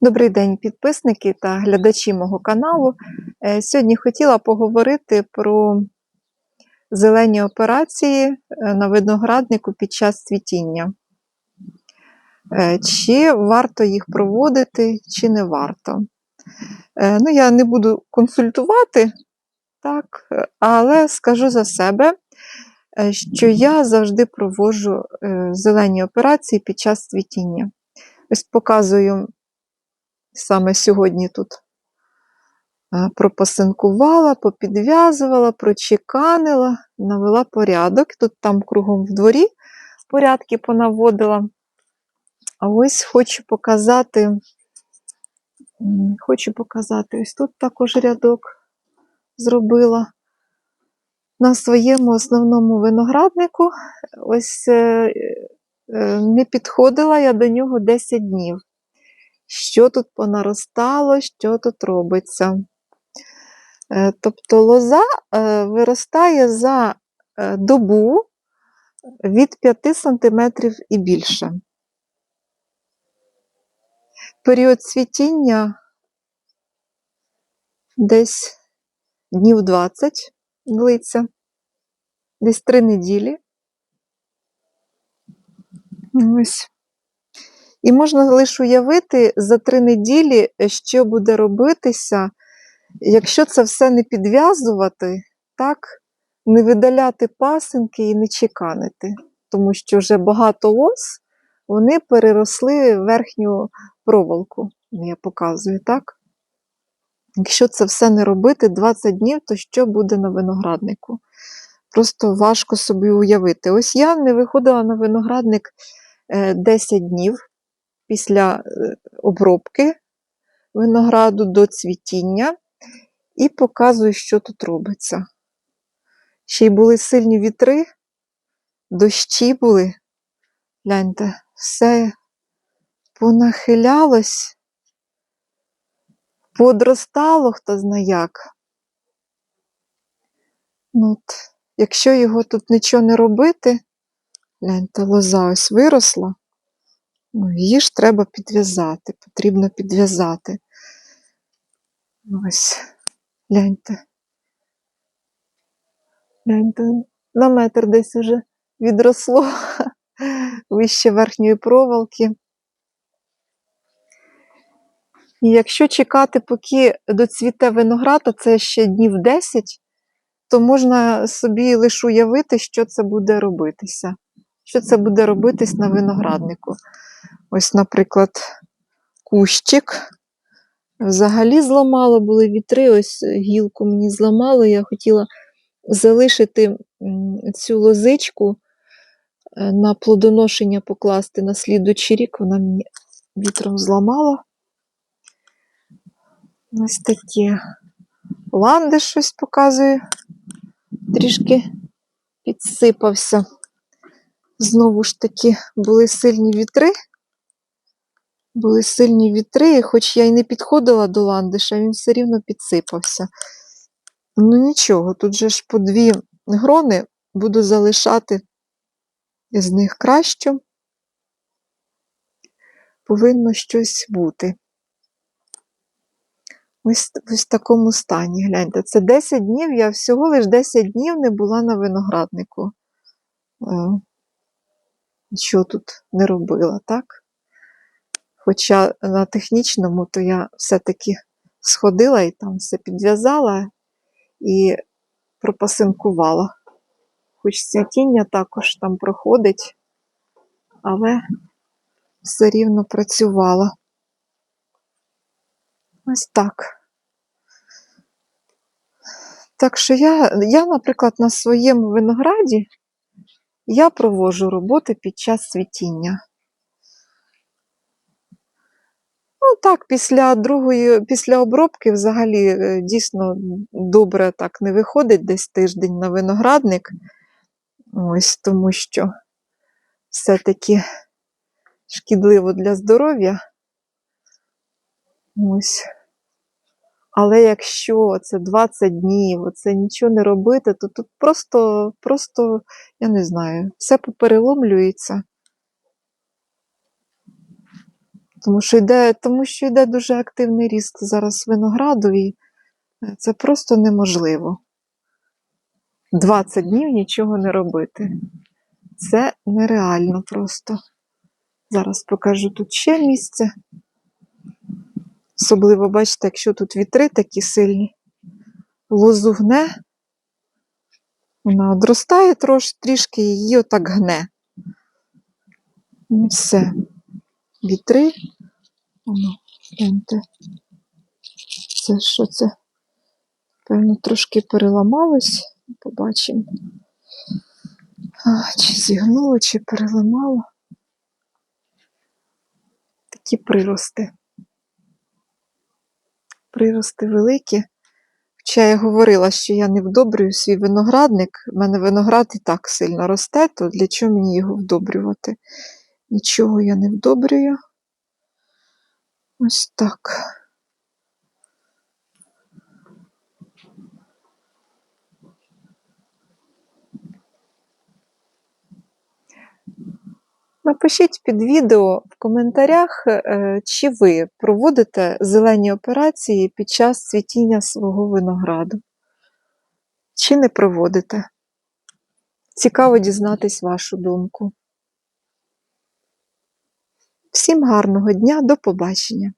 Добрий день, підписники та глядачі мого каналу. Е, Сьогодні хотіла поговорити про зелені операції е, на винограднику під час цвітіння. Е, Чи варто їх проводити, чи не варто. Ну, я не буду консультувати, так, але скажу за себе, що я завжди проводжу е, зелені операції під час цвітіння. Ось показую саме сьогодні тут е, пропасинкувала, попідв'язувала, прочеканила, навела порядок. Тут там кругом в дворі порядки понаводила. А ось хочу показати, хочу показати, ось тут також рядок зробила. На своєму основному винограднику ось е, е, не підходила я до нього 10 днів що тут понаростало, що тут робиться. Е, Тобто лоза е, виростає за е, добу від 5 см і більше. Період цвітіння десь днів 20 длиться, десь 3 неділі. Ось. І можна лише уявити за три неділі, що буде робитися, якщо це все не підв'язувати, так, не видаляти пасинки і не чеканити. Тому що вже багато лос вони переросли верхню проволоку, я показую, так? Якщо це все не робити 20 днів, то що буде на винограднику? Просто важко собі уявити. Ось я не виходила на виноградник е, 10 днів після е, обробки винограду до цвітіння і показую, що тут робиться. Ще й були сильні вітри, дощі були. Гляньте, все понахилялось, подростало хто зна як. Ну, от, якщо його тут нічого не робити, гляньте, лоза ось виросла. Ну, її ж треба підв'язати, потрібно підв'язати. Ось, гляньте. Гляньте, на метр десь уже відросло вище верхньої проволоки. І якщо чекати, поки доцвіте виноград, а це ще днів 10, то можна собі лише уявити, що це буде робитися. Що це буде робитись на винограднику. Ось, наприклад, кущик. Взагалі зламало, були вітри, ось гілку мені зламало. Я хотіла залишити цю лозичку е, на плодоношення покласти на слідучий рік, вона мені вітром зламала. Ось такі ланди щось показую. Трішки підсипався. Знову ж таки, були сильні вітри. Були сильні вітри, і хоч я й не підходила до ландиша, він все рівно підсипався. Ну нічого, тут же ж по дві грони буду залишати з них краще. Повинно щось бути. Ось, ось в такому стані. Гляньте, це 10 днів, я всього лише 10 днів не була на винограднику. Нічого тут не робила, так? Хоча на технічному, то я все-таки сходила і там все підв'язала і пропасинкувала. Хоч цвітіння також там проходить, але все рівно працювала. Ось так. Так що я, я, наприклад, на своєму винограді я проводжу роботи під час цвітіння. Ну так, після другої, після обробки взагалі е, дійсно добре так не виходить десь тиждень на виноградник. Ось тому що все-таки шкідливо для здоров'я. Ось. Але якщо це 20 днів, це нічого не робити, то тут просто, просто, я не знаю, все попереломлюється. Тому що йде, тому що йде дуже активний ріст зараз винограду, і е, це просто неможливо. 20 днів нічого не робити. Це нереально просто. Зараз покажу тут ще місце. Особливо, бачите, якщо тут вітри такі сильні, лозу гне, вона одростає трош, трішки, її отак гне. І все. Вітри. Воно, гляньте. Це що це? Певно, трошки переламалось. Побачимо. А, чи зігнуло, чи переламало. Такі прирости. Прирости великі. Хоча я говорила, що я не вдобрюю свій виноградник. У мене виноград і так сильно росте, то для чого мені його вдобрювати? Нічого я не вдобрюю. Ось так. Напишіть під відео в коментарях, е, чи ви проводите зелені операції під час цвітіння свого винограду. Чи не проводите? Цікаво дізнатись вашу думку. Всім гарного дня, до побачення!